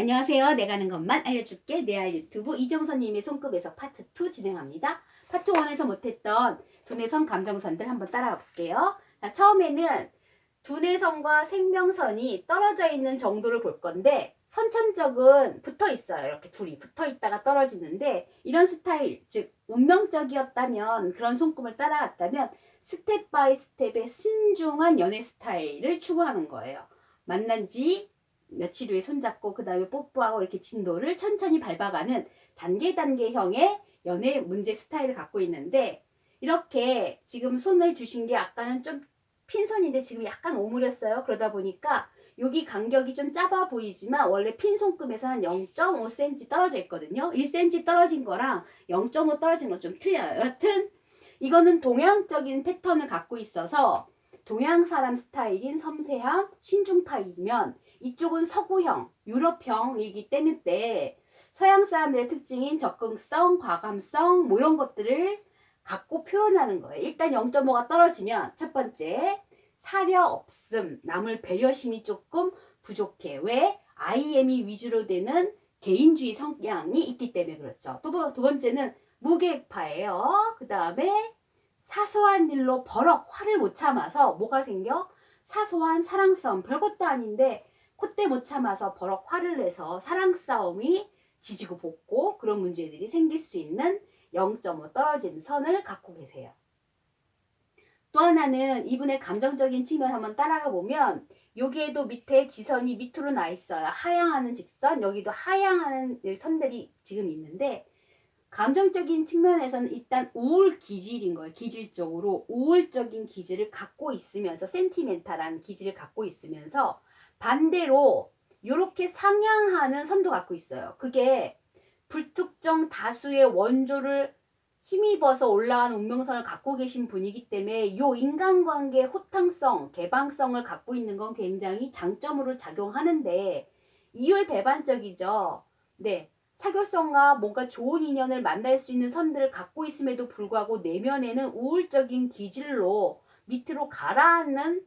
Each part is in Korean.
안녕하세요. 내가 하는 것만 알려줄게. 내알 유튜브 이정선님의 손급에서 파트 2 진행합니다. 파트 1에서 못했던 두뇌선 감정선들 한번 따라가 볼게요. 자, 처음에는 두뇌선과 생명선이 떨어져 있는 정도를 볼 건데 선천적은 붙어 있어요. 이렇게 둘이 붙어 있다가 떨어지는데 이런 스타일, 즉 운명적이었다면 그런 손금을 따라갔다면 스텝 바이 스텝의 신중한 연애 스타일을 추구하는 거예요. 만난 지 며칠 후에 손잡고 그 다음에 뽀뽀하고 이렇게 진도를 천천히 밟아가는 단계 단계형의 연애 문제 스타일을 갖고 있는데 이렇게 지금 손을 주신 게 아까는 좀 핀손인데 지금 약간 오므렸어요. 그러다 보니까 여기 간격이 좀 짧아 보이지만 원래 핀 손금에서 한 0.5cm 떨어져 있거든요. 1cm 떨어진 거랑 0.5 떨어진 건 좀 틀려요. 여튼 이거는 동양적인 패턴을 갖고 있어서 동양 사람 스타일인 섬세함, 신중파이면 이쪽은 서구형, 유럽형이기 때문에 서양 사람들의 특징인 적극성, 과감성 뭐 이런 것들을 갖고 표현하는 거예요. 일단 0.5가 떨어지면 첫 번째 사려 없음, 남을 배려심이 조금 부족해. 왜? IM이 위주로 되는 개인주의 성향이 있기 때문에 그렇죠. 또 두 번째는 무계획파예요. 그 다음에 사소한 일로 버럭 화를 못 참아서 뭐가 생겨? 사소한 사랑 싸움 별것도 아닌데 콧대 못 참아서 버럭 화를 내서 사랑 싸움이 지지고 볶고 그런 문제들이 생길 수 있는 0.5 떨어진 선을 갖고 계세요. 또 하나는 이분의 감정적인 측면 한번 따라가 보면 여기에도 밑에 지선이 밑으로 나 있어요. 하향하는 직선, 여기도 하향하는 선들이 지금 있는데 감정적인 측면에서는 일단 우울 기질인 거예요. 기질적으로 우울적인 기질을 갖고 있으면서 센티멘탈한 기질을 갖고 있으면서 반대로 이렇게 상향하는 선도 갖고 있어요. 그게 불특정 다수의 원조를 힘입어서 올라가는 운명선을 갖고 계신 분이기 때문에 이 인간관계의 호탕성, 개방성을 갖고 있는 건 굉장히 장점으로 작용하는데 이율 배반적이죠. 네. 사교성과 뭔가 좋은 인연을 만날 수 있는 선들을 갖고 있음에도 불구하고 내면에는 우울적인 기질로 밑으로 가라앉는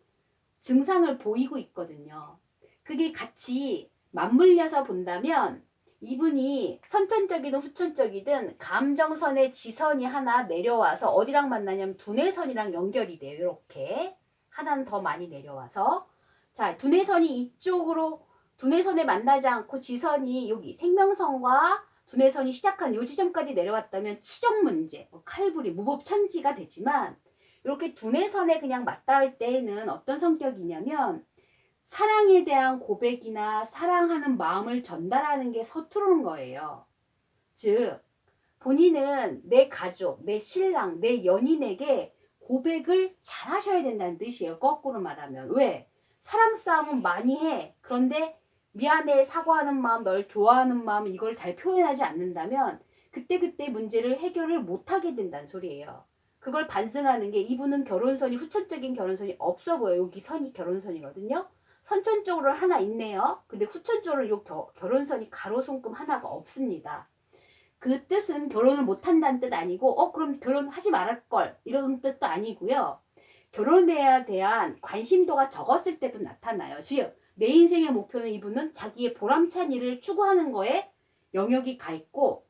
증상을 보이고 있거든요. 그게 같이 맞물려서 본다면 이분이 선천적이든 후천적이든 감정선의 지선이 하나 내려와서 어디랑 만나냐면 두뇌선이랑 연결이 돼요. 이렇게 하나는 더 많이 내려와서 자 두뇌선이 이쪽으로 두뇌선에 만나지 않고 지선이 여기 생명선과 두뇌선이 시작한 요 지점까지 내려왔다면 치정 문제, 뭐 칼부리, 무법천지가 되지만 이렇게 두뇌선에 그냥 맞닿을 때에는 어떤 성격이냐면 사랑에 대한 고백이나 사랑하는 마음을 전달하는 게 서투른 거예요. 즉, 본인은 내 가족, 내 신랑, 내 연인에게 고백을 잘 하셔야 된다는 뜻이에요. 거꾸로 말하면. 왜? 사랑 싸움은 많이 해. 그런데 미안해, 사과하는 마음, 널 좋아하는 마음, 이걸 잘 표현하지 않는다면 그때그때 문제를 해결을 못하게 된다는 소리예요. 그걸 반증하는 게 이분은 결혼선이 후천적인 결혼선이 없어 보여요. 여기 선이 결혼선이거든요. 선천적으로 하나 있네요. 근데 후천적으로 요 겨, 결혼선이 가로 손금 하나가 없습니다. 그 뜻은 결혼을 못 한다는 뜻 아니고 어 그럼 결혼하지 말할 걸 이런 뜻도 아니고요. 결혼에 대한 관심도가 적었을 때도 나타나요. 즉 내 인생의 목표는 이분은 자기의 보람찬 일을 추구하는 거에 영역이 가 있고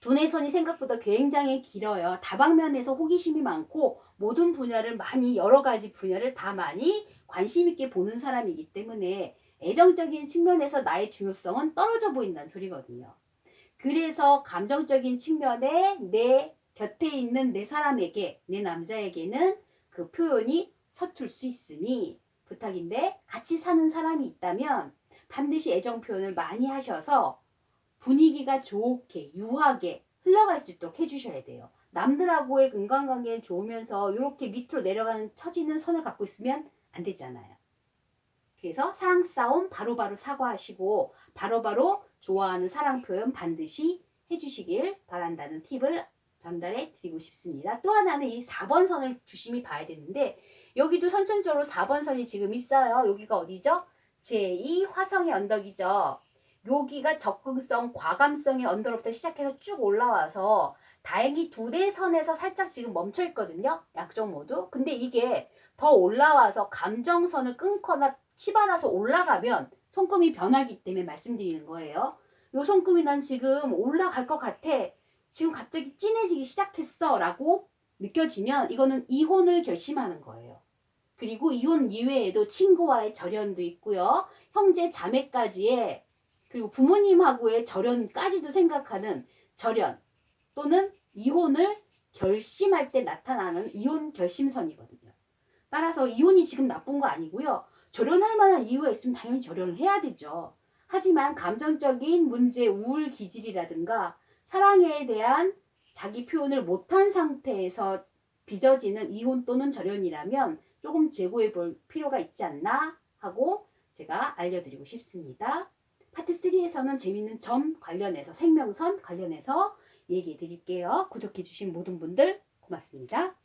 두뇌선이 생각보다 굉장히 길어요. 다방면에서 호기심이 많고 모든 분야를 많이 여러 가지 분야를 다 많이 관심 있게 보는 사람이기 때문에 애정적인 측면에서 나의 중요성은 떨어져 보인다는 소리거든요. 그래서 감정적인 측면에 내 곁에 있는 내 사람에게, 내 남자에게는 그 표현이 서툴 수 있으니 부탁인데 같이 사는 사람이 있다면 반드시 애정 표현을 많이 하셔서 분위기가 좋게, 유하게 흘러갈 수 있도록 해주셔야 돼요. 남들하고의 인간관계는 좋으면서 이렇게 밑으로 내려가는 처지는 선을 갖고 있으면 안 되잖아요. 그래서 사랑 싸움 바로바로 사과하시고 바로 바로 좋아하는 사랑 표현 반드시 해주시길 바란다는 팁을 전달해 드리고 싶습니다. 또 하나는 이 4번 선을 주심히 봐야 되는데 여기도 선천적으로 4번 선이 지금 있어요. 여기가 어디죠? 제2 화성의 언덕이죠. 여기가 접근성, 과감성의 언덕으로부터 시작해서 쭉 올라와서 다행히 두 대 선에서 살짝 지금 멈춰 있거든요. 양쪽 모두. 근데 이게 더 올라와서 감정선을 끊거나 치받아서 올라가면 손금이 변하기 때문에 말씀드리는 거예요. 요 손금이 난 지금 올라갈 것 같아. 지금 갑자기 진해지기 시작했어. 라고 느껴지면 이거는 이혼을 결심하는 거예요. 그리고 이혼 이외에도 친구와의 절연도 있고요. 형제 자매까지의 그리고 부모님하고의 절연까지도 생각하는 절연 또는 이혼을 결심할 때 나타나는 이혼 결심선이거든요. 따라서 이혼이 지금 나쁜 거 아니고요. 절연할 만한 이유가 있으면 당연히 절연을 해야 되죠. 하지만 감정적인 문제, 우울 기질이라든가 사랑에 대한 자기 표현을 못한 상태에서 빚어지는 이혼 또는 절연이라면 조금 재고해 볼 필요가 있지 않나 하고 제가 알려드리고 싶습니다. 파트 3에서는 재밌는 점 관련해서 생명선 관련해서 얘기해 드릴게요. 구독해 주신 모든 분들 고맙습니다.